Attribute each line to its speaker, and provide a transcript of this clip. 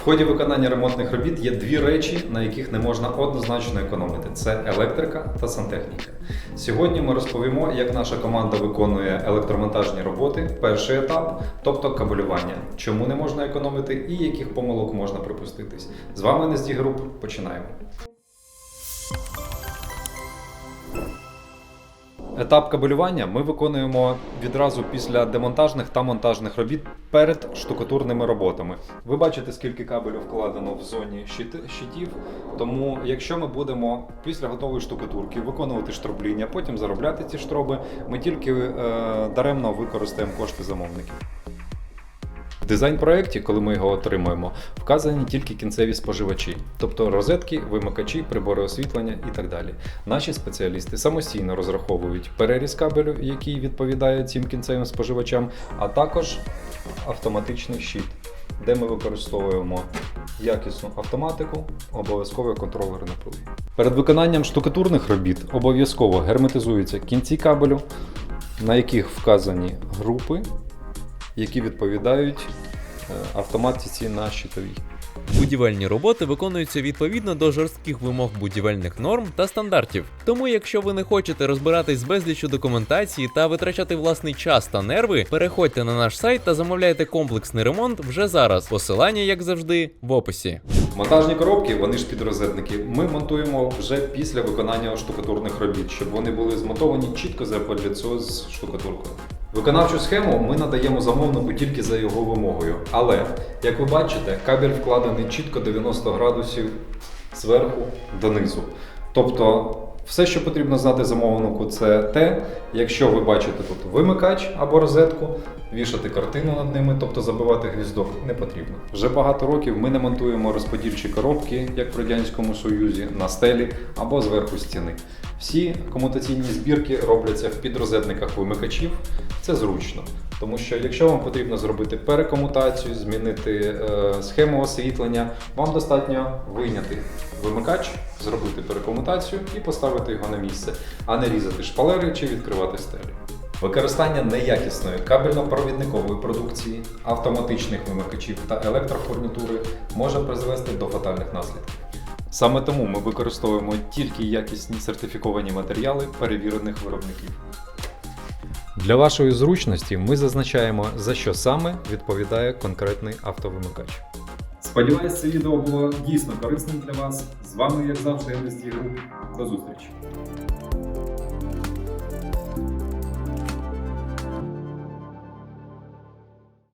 Speaker 1: В ході виконання ремонтних робіт є дві речі, на яких не можна однозначно економити: це електрика та сантехніка. Сьогодні ми розповімо, як наша команда виконує електромонтажні роботи, перший етап, тобто кабелювання, чому не можна економити і яких помилок можна припуститись. З вами Нездігруп. Починаємо. Етап кабелювання ми виконуємо відразу після демонтажних та монтажних робіт перед штукатурними роботами. Ви бачите, скільки кабелю вкладено в зоні щитів. Тому, якщо ми будемо після готової штукатурки виконувати штробління, потім заробляти ці штроби, ми тільки е, даремно використаємо кошти замовників. Дизайн-проєкті, коли ми його отримуємо, вказані тільки кінцеві споживачі, тобто розетки, вимикачі, прибори освітлення і так далі. Наші спеціалісти самостійно розраховують переріз кабелю, який відповідає цим кінцевим споживачам, а також автоматичний щит, де ми використовуємо якісну автоматику, обов'язково контролер напруги. Перед виконанням штукатурних робіт обов'язково герметизуються кінці кабелю, на яких вказані групи які відповідають е, автоматиці на щитовій.
Speaker 2: Будівельні роботи виконуються відповідно до жорстких вимог будівельних норм та стандартів. Тому, якщо ви не хочете розбиратись з безліччю документації та витрачати власний час та нерви, переходьте на наш сайт та замовляйте комплексний ремонт вже зараз. Посилання, як завжди, в описі.
Speaker 1: Монтажні коробки, вони ж підрозетники, ми монтуємо вже після виконання штукатурних робіт, щоб вони були змонтовані чітко заподліцо з штукатуркою. Виконавчу схему ми надаємо замовнику тільки за його вимогою. Але, як ви бачите, кабель вкладений чітко 90 градусів зверху донизу. Тобто, все, що потрібно знати замовнику, це те, якщо ви бачите тут вимикач або розетку, вішати картину над ними, тобто забивати гвіздок, не потрібно. Вже багато років ми не монтуємо розподільчі коробки, як в Радянському Союзі, на стелі або зверху стіни. Всі комутаційні збірки робляться в підрозетниках вимикачів. Це зручно, тому що якщо вам потрібно зробити перекомутацію, змінити е, схему освітлення, вам достатньо вийняти вимикач, зробити перекомутацію і поставити його на місце, а не різати шпалери чи відкривати стелі. Використання неякісної кабельно-провідникової продукції, автоматичних вимикачів та електрофурнітури може призвести до фатальних наслідків. Саме тому ми використовуємо тільки якісні сертифіковані матеріали перевірених виробників. Для вашої зручності ми зазначаємо, за що саме відповідає конкретний автовимикач. Сподіваюсь, це відео було дійсно корисним для вас. З вами, як завжди, MSD Груп. До зустрічі!